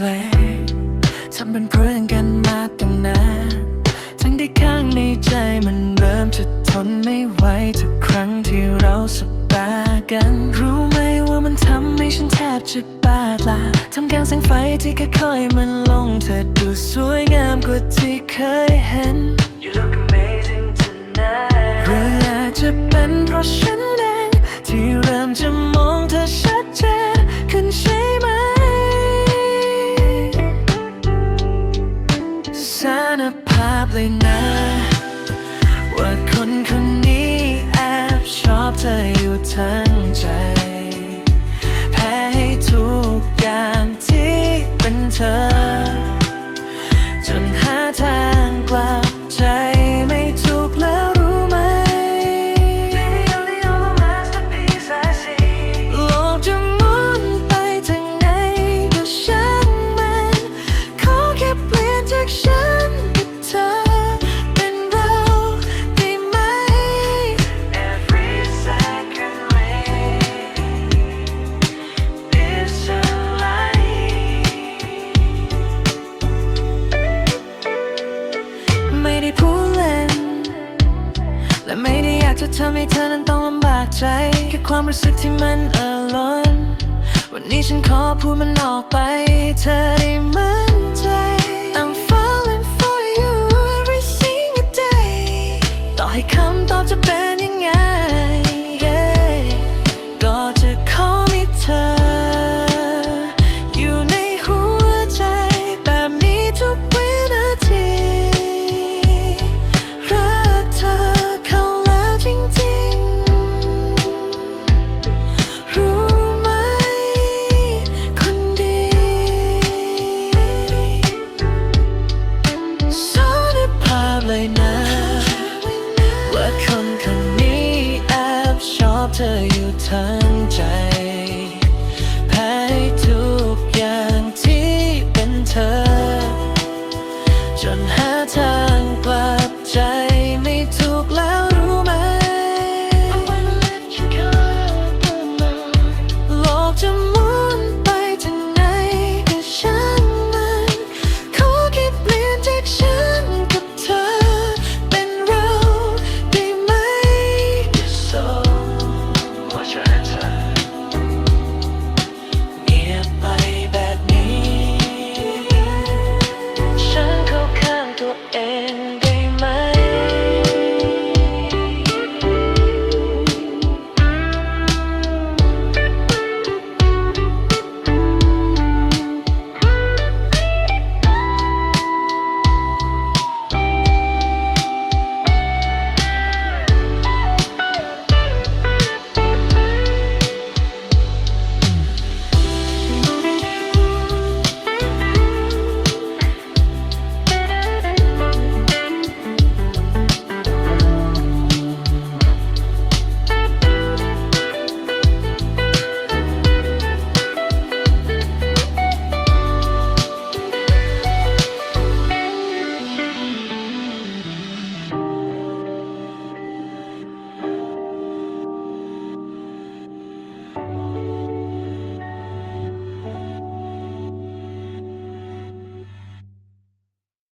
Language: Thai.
เพลงทำเป็นเพื่อนกันมาตั้งนานทั้งที่ข้างในใจมันเริ่มจะทนไม่ไหวทุกครั้งที่เราสบตากัน รู้ไหมว่ามันทำให้ฉันแทบจะบ้าลาทำกลางแสงไฟที่ค่อยๆมันลงเธอดูสวยงามกว่าที่เคยเห็น You look amazing tonight หรืออาจจะเป็นเพราะฉันเองที่เริ่มจะมองเธอชัด เลยนะ ว่าคนคนนี้แอบชอบเธออยู่ทั้งใจ แพ้ให้ทุกอย่างที่เป็นเธอ จนหาทางกลับใจไม่ถูกแล้วรู้ไหม โลกจะหมุนไปทางไหนก็ช่างมัน ขอแค่เปลี่ยนจากฉัน ไม่ได้อยากจะทำให้เธอนั้นต้องลำบากใจ แค่ความรู้สึกที่มันเออล้น วันนี้ฉันขอพูดมันออกไป เธอได้มั่นใจ